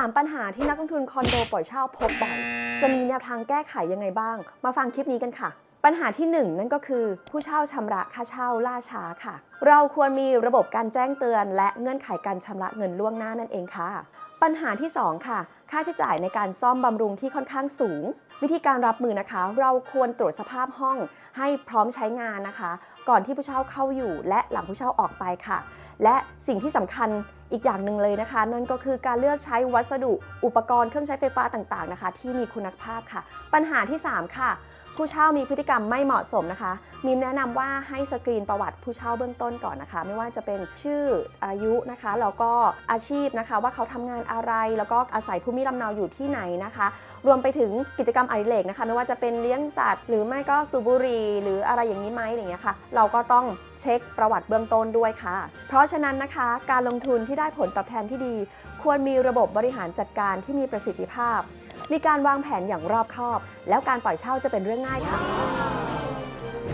3 ปัญหาที่นักลงทุนคอนโดปล่อยเช่าพบบ่อย จะมีแนวทางแก้ไขยังไงบ้าง มาฟังคลิปนี้กันค่ะ ปัญหาที่ 1 นั่นก็คือ ผู้เช่าชำระค่าเช่าล่าช้าค่ะ เราควรมีระบบการแจ้งเตือน และเงื่อนไขการชำระเงินล่วงหน้านั่นเองค่ะ ปัญหาที่ 2 ค่ะ ค่าใช้จ่ายในการซ่อมบำรุงที่ค่อนข้างสูง วิธีการรับมือนะคะ เราควรตรวจสภาพห้องให้พร้อมใช้งานนะคะ ก่อนที่ผู้เช่าเข้าอยู่ และหลังผู้เช่าออกไปค่ะ และสิ่งที่สำคัญ อีกอย่างหนึ่งเลยนะคะ นั่นก็คือการเลือกใช้วัสดุอุปกรณ์เครื่องใช้ไฟฟ้าต่างๆนะคะ ที่มีคุณภาพค่ะ ปัญหาที่ 3 ค่ะผู้เช่ามีพฤติกรรมไม่เหมาะสมนะคะ มีแนะนำว่าให้สกรีนประวัติผู้เช่าเบื้องต้นก่อนนะคะ ไม่ว่าจะเป็นชื่ออายุนะคะแล้วก็อาชีพนะคะว่าเขาทำงานอะไร แล้วก็อาศัยภูมิลำเนาอยู่ที่ไหนนะคะ รวมไปถึงกิจกรรมอดิเรกนะคะ ไม่ว่าจะเป็นเลี้ยงสัตว์ หรือไม่ก็สูบบุหรี่หรืออะไรอย่างนี้ไหมอย่างเงี้ยค่ะเราก็ต้องเช็คประวัติเบื้องต้นด้วยค่ะ เพราะฉะนั้นนะคะการลงทุนที่ได้ผลตอบแทนที่ดี ควรมีระบบบริหารจัดการที่มีประสิทธิภาพ มีการวางแผนอย่างรอบคอบ แล้วการปล่อยเช่าจะเป็นเรื่องง่ายค่ะ